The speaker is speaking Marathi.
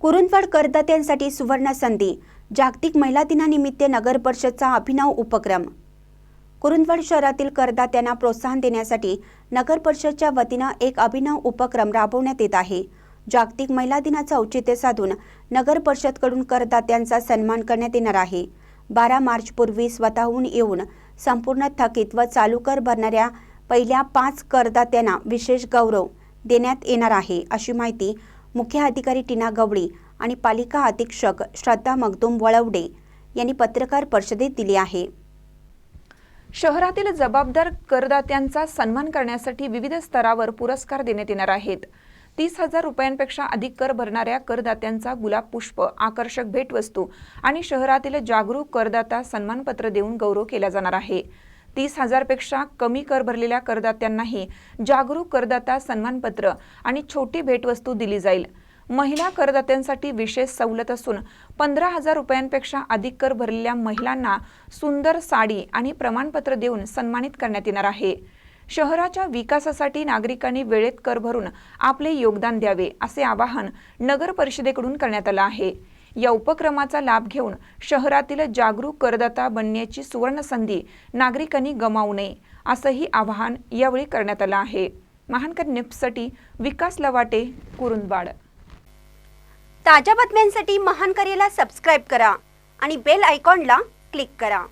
कुरुंदवाड करदात्यांसाठी सुवर्ण संधी जागतिक महिला दिनानिमित्त नगर परिषदचा अभिनव उपक्रम. कुरुंदवाड शहरातील करदात्यांना प्रोत्साहन देण्यासाठी नगर परिषदच्या वतीनं एक अभिनव उपक्रम राबवण्यात येत आहे. जागतिक महिला दिनाचं औचित्य साधून नगर परिषदकडून करदात्यांचा सन्मान करण्यात येणार आहे. बारा मार्चपूर्वी स्वतःहून येऊन संपूर्ण थकीत व चालू कर भरणाऱ्या पहिल्या पाच करदात्यांना विशेष गौरव देण्यात येणार आहे अशी माहिती मुख्य अधिकारी टीना गवळी आणि पालिका अधीक्षक श्रद्धा मगदुम वळवडे यांनी पत्रकार परिषदेत दिली आहे. शहरातील जबाबदार करदात्यांचा सन्मान करण्यासाठी विविध स्तरावर पुरस्कार देण्यात येणार आहेत. तीस हजार रुपयांपेक्षा अधिक कर भरणाऱ्या करदात्यांचा गुलाब पुष्प आकर्षक भेटवस्तू आणि शहरातील जागरूक करदाता सन्मानपत्र देऊन गौरव केला जाणार आहे. तीस हजारपेक्षा कमी कर भरलेल्या करदात्यांनाही जागरूक करदाता सन्मानपत्र आणि छोटी भेटवस्तू दिली जाईल. महिला करदात्यांसाठी विशेष सवलत असून पंधरा हजार रुपयांपेक्षा अधिक कर भरलेल्या महिलांना सुंदर साडी आणि प्रमाणपत्र देऊन सन्मानित करण्यात येणार आहे. शहराच्या विकासासाठी नागरिकांनी वेळेत कर भरून आपले योगदान द्यावे असे आवाहन नगर परिषदेकडून करण्यात आलं आहे. या उपक्रमाचा लाभ घेऊन शहरातील जागरूक करदाता बनण्याची सुवर्ण संधी नागरिकांनी गमावू नये असंही आवाहन यावेळी करण्यात आलं आहे. महानकर निप्ससाठी विकास लवाटे कुरुंदवाड. ताज्या बातम्यांसाठी महानकरेला सबस्क्राईब करा आणि बेल आयकॉनला क्लिक करा.